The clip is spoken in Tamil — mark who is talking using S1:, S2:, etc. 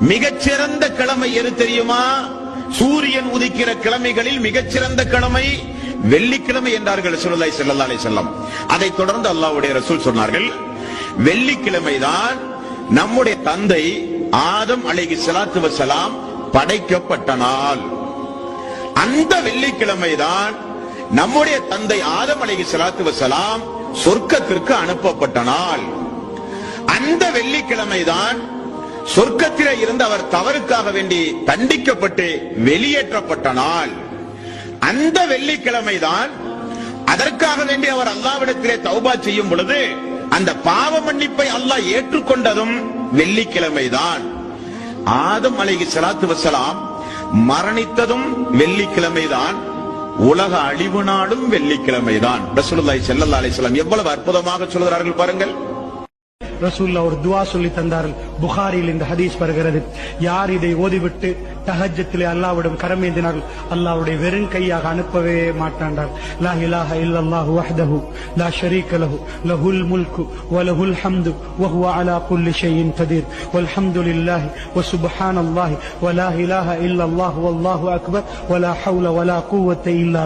S1: மிகச்சிறந்த கிழமை எது தெரியுமா? சூரியன் உதிக்கிற கிழமைகளில் மிகச்சிறந்த கிழமை வெள்ளிக்கிழமை என்றார்கள் சுருላይ செல்லல்லா அலை செல்லம் அதைத் தொடர்ந்து அல்லாவுடைய ரசூல் சொன்னார்கள் வெள்ளிக்கிழமைதான் நம்முடைய தந்தை ஆதம் அழகி ஸலாத்து வசலாம் படைக்கப்பட்ட நாள். அந்த வெள்ளிக்கிழமைதான் நம்முடைய தந்தை ஆதம் அழகி ஸலாத்து வசலாம் சொர்க்கத்திற்கு அனுப்பப்பட்ட நாள். அந்த வெள்ளிக்கிழமைதான் சொர்க்கத்திலே இருந்து அவர் தவறுக்காக வேண்டி தண்டிக்கப்பட்டு வெளியேற்றப்பட்ட நாள். அந்த வெள்ளிக்கிழமைதான் அதற்காக வேண்டி அவர் அல்லாவிடத்திலே தௌபா செய்யும் பொழுது அந்த பாவ மன்னிப்பை அல்லாஹ் ஏற்றுக்கொண்டதும் வெள்ளிக்கிழமைதான். ஆதம் அலைகி சலாத்து வசலாம் மரணித்ததும் வெள்ளிக்கிழமைதான். உலக அழிவு நாளும் வெள்ளிக்கிழமைதான். ரசூலுல்லாஹி ஸல்லல்லாஹு அலைஹி வஸல்லம் எவ்வளவு அற்புதமாக சொல்கிறார்கள் பாருங்கள்.
S2: ரசூல்லா ஒரு துவா சொல்லி தந்தார்கள். புகாரியில் இந்த ஹதீஸ் வருகிறது. யார் இதை ஓதிவிட்டு தஹஜத்திலே அல்லாவிடம் கரமேந்தினார்கள் அல்லாவுடைய வெறும் கையாக அனுப்பவே மாட்டாண்டார். லா இலாஹ இல்லல்லாஹு வஹ்தஹு லா ஷரீக லஹு லஹுல் முல்கு வலஹுல் ஹம்து வஹுவ அலா குல்லி ஷைஇன் கதீர். வல்ஹம்து லில்லாஹி வசுப்ஹானல்லாஹி வலா இலாஹ இல்லல்லாஹு வல்லாஹு அக்பர் வலா ஹவுல குவத்த இல்லா